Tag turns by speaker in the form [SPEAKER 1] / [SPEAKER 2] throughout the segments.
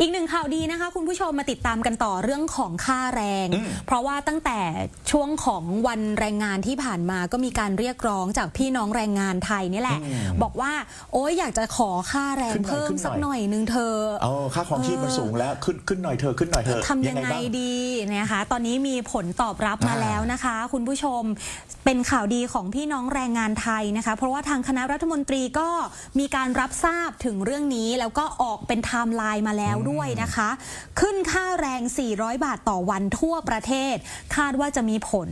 [SPEAKER 1] อีกหนึ่งข่าวดีนะคะ คุณผู้ชมมาติดตามกันต่อเรื่องของค่าแรง
[SPEAKER 2] อืม
[SPEAKER 1] เพราะว่าตั้งแต่ช่วงของวันแรงงานที่ผ่านมาก็มีการเรียกร้องจากพี่น้องแรงงานไทยนี่แหละ บอกว่า โอ๊ยอยากจะขอค่าแรง
[SPEAKER 2] ขึ้นหน่อย
[SPEAKER 1] เพิ่ม
[SPEAKER 2] ขึ้นหน่อย
[SPEAKER 1] สักหน่อยนึงเธอ
[SPEAKER 2] เออค่าของชีพมันสูงแล้วขึ้นขึ้นหน่อยเธอะขึ้นหน่อยเธอะ
[SPEAKER 1] ทำยังไง
[SPEAKER 2] บ้าง
[SPEAKER 1] ดีนะคะ ตอนนี้มีผลตอบรับมา
[SPEAKER 2] อ่า
[SPEAKER 1] แล้วนะคะ คุณผู้ชมเป็นข่าวดีของพี่น้องแรงงานไทยนะคะ เพราะว่าทางคณะรัฐมนตรีก็มีการรับทราบถึงเรื่องนี้แล้วก็ออกเป็นไทม์ไลน์มาแล้วด้วยนะคะ ขึ้นค่าแรง 400 บาทต่อวันทั่วประเทศ คาดว่าจะมีผล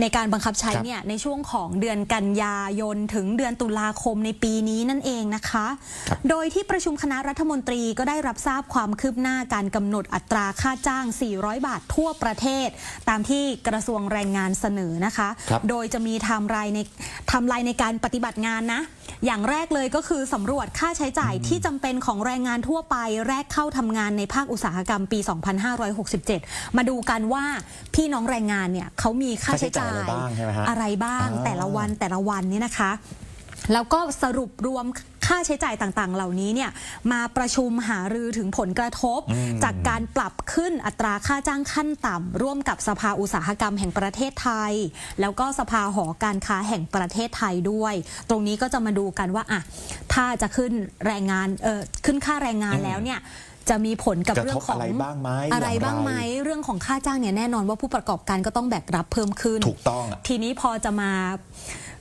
[SPEAKER 1] ในการบังคับใช้
[SPEAKER 2] ครับ
[SPEAKER 1] เนี่ยในช่วงของเดือนกันยายนถึงเดือนตุลาคมในปีนี้นั่นเองนะคะ
[SPEAKER 2] ครับ
[SPEAKER 1] โดยที่ประชุมคณะรัฐมนตรีก็ได้รับทราบความคืบหน้าการกำหนดอัตราค่าจ้าง 400 บาททั่วประเทศ ตามที่กระทรวงแรงงานเสนอนะคะ
[SPEAKER 2] ครับ
[SPEAKER 1] โดยจะมีไทม์ไลน์ในไทม์ไลน์ในการปฏิบัติงานนะ อย่างแรกเลยก็คือสำรวจค่าใช้จ่ายที่จำเป็นของแรงงานทั่วไป แรกเข้าทำงานในภาคอุตสาหกรรมปี 2567 มาดูกันว่าพี่น้องแรงงานเนี่ยเขามีค่าใช้จ่าย
[SPEAKER 2] ค่าใช้จ่ายอะไรบ้างใช่ไหมฮะ
[SPEAKER 1] อะไรบ้าง
[SPEAKER 2] อ่า
[SPEAKER 1] แต่ละวันแต่ละวันเนี่ยนะคะแล้วก็สรุปรวมค่าใช้จ่ายต่างๆ เหล่านี้เนี่ยมาประชุมหารือถึงผลกระทบ จากการปรับขึ้นอัตราค่าจ้างขั้นต่ำร่วมกับสภาอุตสาหกรรมแห่งประเทศไทย แล้วก็สภาหอการค้าแห่งประเทศไทยด้วย ตรงนี้ก็จะมาดูกันว่าอะถ้าจะขึ้นแรงงานเออขึ้นค่าแรงงานแล้วเนี่ย จะมีผลกับ
[SPEAKER 2] กระ
[SPEAKER 1] เรื่
[SPEAKER 2] ท
[SPEAKER 1] อบงของ
[SPEAKER 2] อะไรบ้างไหม
[SPEAKER 1] อะไร
[SPEAKER 2] อย่างไร
[SPEAKER 1] บ้างไหมเรื่องของค่าจ้างเนี่ยแน่นอนว่าผู้ประกอบการก็ต้องแบกรับเพิ่มขึ้น
[SPEAKER 2] ถูกต้องอะ
[SPEAKER 1] ทีนี้พอจะมา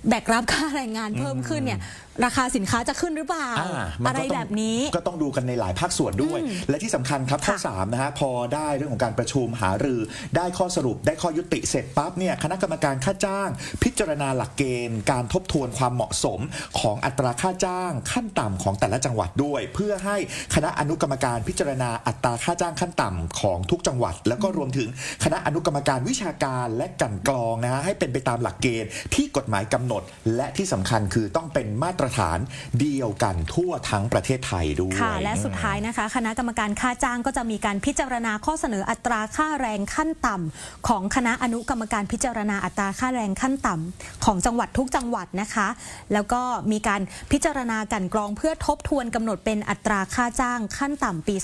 [SPEAKER 1] แบกรับค่าแรงงานเพิ่มขึ้นเนี่ยราคาสินค้าจะขึ้นหรือเปล่า
[SPEAKER 2] อ่ามัน
[SPEAKER 1] อะไร
[SPEAKER 2] ก็ต้อง
[SPEAKER 1] แบบนี้
[SPEAKER 2] ก็ต้องดูกันในหลายภาคส่วนด้วย และที่สำคัญครับข้อ
[SPEAKER 1] ค่ะ
[SPEAKER 2] 3นะฮะพอได้เรื่องของการประชุมหารือ ได้ข้อสรุปได้ข้อยุติเสร็จปั๊บเนี่ยคณะกรรมการค่าจ้าง พิจารณาหลักเกณฑ์ การทบทวนความเหมาะสมของอัตราค่าจ้าง ขั้นต่ำของแต่ละจังหวัดด้วย เพื่อให้คณะอนุกรรมการพิจารณาอัตราค่าจ้างขั้นต่ำของทุกจังหวัด แล้วก็รวมถึงคณะอนุกรรมการวิชาการและกลันกรองนะฮะให้เป็นไปตามหลักเกณฑ์ที่กฎหมายกำหนดและที่สำคัญคือต้องเป็นมาตรฐานเดียวกันทั่วทั้งประเทศไทยด้วย
[SPEAKER 1] ค่ะ และสุดท้ายนะคะ คณะกรรมการค่าจ้างก็จะมีการพิจารณาข้อเสนออัตราค่าแรงขั้นต่ำของคณะอนุกรรมการพิจารณาอัตราค่าแรงขั้นต่ำของจังหวัดทุกจังหวัดนะคะ แล้วก็มีการพิจารณากันกรองเพื่อทบทวนกำหนดเป็นอัตราค่าจ้างขั้นต่ำปี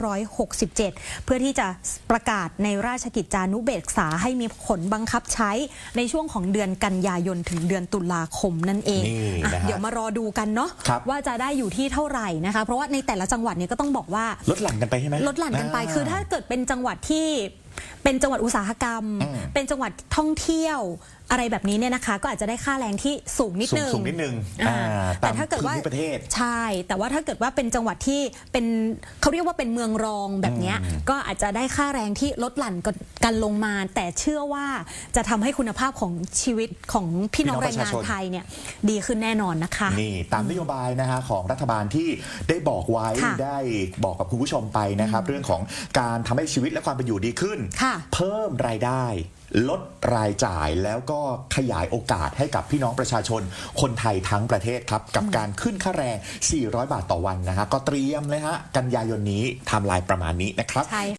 [SPEAKER 1] 2567 เพื่อที่จะประกาศในราชกิจจานุเบกษาให้มีผลบังคับใช้ในช่วงของเดือนกันยายนถึงเดือนตุลาคมนั่นเอง
[SPEAKER 2] นี่
[SPEAKER 1] อะ
[SPEAKER 2] นะฮะ
[SPEAKER 1] เดี๋ยวมารอดูกันเนาะ
[SPEAKER 2] ครับ
[SPEAKER 1] ว่าจะได้อยู่ที่เท่าไหร่นะคะ เพราะว่าในแต่ละจังหวัดเนี่ยก็ต้องบอกว่า
[SPEAKER 2] ลดหลั่นกันไปใช่ไหม
[SPEAKER 1] ลดหลั่นกันไปาคือถ้าเกิดเป็นจังหวัดที่เป็นจังหวัดอุตสาหกรรม
[SPEAKER 2] อืม
[SPEAKER 1] เป็นจังหวัดท่องเที่ยว อะไรแบบนี้เนี่ยนะคะ ก็อาจจะได้ค่าแรงที่สูงนิด
[SPEAKER 2] สูง
[SPEAKER 1] นึง
[SPEAKER 2] สูงนิดนึง
[SPEAKER 1] อ่า
[SPEAKER 2] อ่า
[SPEAKER 1] แต่ถ้าเกิดว่า
[SPEAKER 2] ตมพื้นที่ประเทศ
[SPEAKER 1] ใช่ แต่ว่าถ้าเกิดว่าเป็นจังหวัดที่เป็นเขาเรียกว่าเป็นเมืองรองแบบเนี้ยก็อาจจะได้ค่าแรงที่ลดหลั่นกันลงมา แต่เชื่อว่าจะทำให้คุณภาพของชีวิตของพี่น้อง
[SPEAKER 2] พี่น้อง
[SPEAKER 1] แร
[SPEAKER 2] ป
[SPEAKER 1] ง
[SPEAKER 2] ระชา
[SPEAKER 1] งาน
[SPEAKER 2] ชน
[SPEAKER 1] ไทยเนี่ยดีขึ้นแน่นอนนะคะ
[SPEAKER 2] นี่ตามนโยบายนะฮะของรัฐบาลที่ได้บอกไว้
[SPEAKER 1] ค่ะ
[SPEAKER 2] ได้บอกกับคุณผู้ชมไปนะครับ เรื่องของการทำให้ชีวิตและความเป็นอยู่ดีขึ้น
[SPEAKER 1] ค่ะ
[SPEAKER 2] เพิ่มรายได้ ลดรายจ่ายแล้วก็ขยายโอกาสให้กับพี่น้องประชาชนคนไทยทั้งประเทศครับ กับการขึ้นค่าแรง 400 บาทต่อวันนะฮะก็เตรียมเลยฮะกันยายนนี้ไทำลายประมาณนี้นะครับ
[SPEAKER 1] ใช่